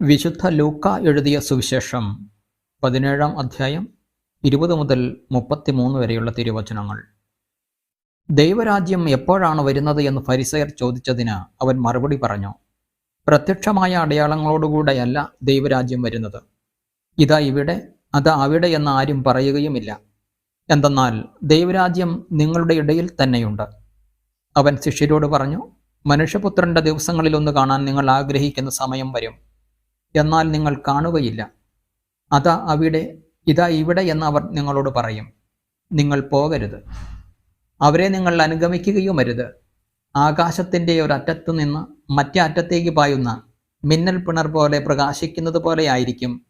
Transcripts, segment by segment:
വിശുദ്ധ ലൂക്ക എഴുതിയ സുവിശേഷം പതിനേഴാം അധ്യായം ഇരുപത് മുതൽ മുപ്പത്തിമൂന്ന് വരെയുള്ള തിരുവചനങ്ങൾ. ദൈവരാജ്യം എപ്പോഴാണ് വരുന്നത് എന്ന് ഫരിസയർ ചോദിച്ചതിന് അവൻ മറുപടി പറഞ്ഞു പ്രത്യക്ഷമായ അടയാളങ്ങളോടുകൂടെയല്ല ദൈവരാജ്യം വരുന്നത്. ഇതാ ഇവിടെ അത് അവിടെ എന്ന് ആരും പറയുകയുമില്ല. എന്തെന്നാൽ ദൈവരാജ്യം നിങ്ങളുടെ ഇടയിൽ തന്നെയുണ്ട്. അവൻ ശിഷ്യരോട് പറഞ്ഞു മനുഷ്യപുത്രന്റെ ദിവസങ്ങളിലൊന്ന് കാണാൻ നിങ്ങൾ ആഗ്രഹിക്കുന്ന സമയം വരും. എന്നാൽ നിങ്ങൾ കാണുകയില്ല. അതാ അവിടെ ഇതാ ഇവിടെ എന്ന് അവർ നിങ്ങളോട് പറയും. നിങ്ങൾ പോകരുത്. അവരെ നിങ്ങൾ അനുഗമിക്കുകയുമരുത് ആകാശത്തിന്റെ ഒരറ്റത്തു നിന്ന് മറ്റേ അറ്റത്തേക്ക് പായുന്ന മിന്നൽ പിണർ പോലെ പ്രകാശിക്കുന്നത് പോലെയായിരിക്കും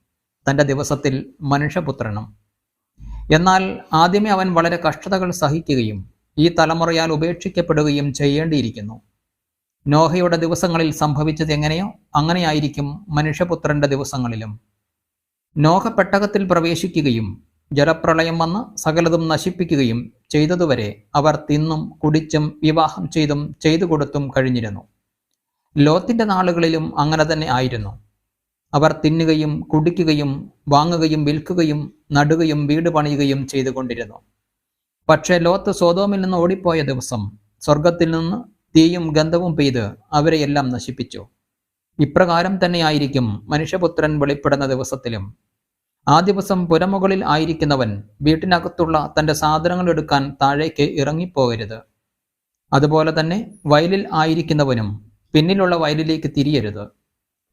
തന്റെ ദിവസത്തിൽ മനുഷ്യപുത്രനും. എന്നാൽ ആദ്യമേ അവൻ വളരെ കഷ്ടതകൾ സഹിക്കുകയും ഈ തലമുറയാൽ ഉപേക്ഷിക്കപ്പെടുകയും ചെയ്യേണ്ടിയിരിക്കുന്നു. നോഹയുടെ ദിവസങ്ങളിൽ സംഭവിച്ചത് എങ്ങനെയോ അങ്ങനെയായിരിക്കും മനുഷ്യപുത്രന്റെ ദിവസങ്ങളിലും. നോഹ പെട്ടകത്തിൽ പ്രവേശിക്കുകയും ജലപ്രളയം വന്ന് സകലതും നശിപ്പിക്കുകയും ചെയ്തതുവരെ അവർ തിന്നും കുടിച്ചും വിവാഹം ചെയ്തും ചെയ്തു കൊടുത്തും കഴിഞ്ഞിരുന്നു. ലോത്തിന്റെ നാളുകളിലും അങ്ങനെ തന്നെ ആയിരുന്നു. അവർ തിന്നുകയും കുടിക്കുകയും വാങ്ങുകയും വിൽക്കുകയും നടുകയും വീട് പണിയുകയും ചെയ്തുകൊണ്ടിരുന്നു. പക്ഷേ ലോത്ത് സോതോമിൽ നിന്ന് ഓടിപ്പോയ ദിവസം സ്വർഗത്തിൽ നിന്ന് തീയും ഗന്ധവും പെയ്ത് അവരെയെല്ലാം നശിപ്പിച്ചു. ഇപ്രകാരം തന്നെയായിരിക്കും മനുഷ്യപുത്രൻ വെളിപ്പെടുന്ന ദിവസത്തിലും. ആ ദിവസം പുരമുകളിൽ ആയിരിക്കുന്നവൻ വീട്ടിനകത്തുള്ള തന്റെ സാധനങ്ങൾ എടുക്കാൻ താഴേക്ക് ഇറങ്ങിപ്പോകരുത്. അതുപോലെ തന്നെ വയലിൽ ആയിരിക്കുന്നവനും പിന്നിലുള്ള വയലിലേക്ക് തിരിയരുത്.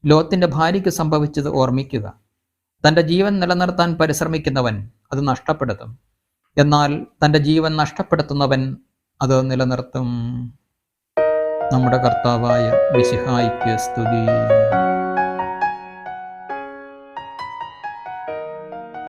ലോത്തിന്റെ ഭാര്യയ്ക്ക് സംഭവിച്ചത് ഓർമ്മിക്കുക. തന്റെ ജീവൻ നിലനിർത്താൻ പരിശ്രമിക്കുന്നവൻ അത് നഷ്ടപ്പെടുത്തും. എന്നാൽ തന്റെ ജീവൻ നഷ്ടപ്പെടുത്തുന്നവൻ അത് നിലനിർത്തും. നമ്മുടെ കർത്താവായ വിശിഹായിക്ക് സ്തുതി.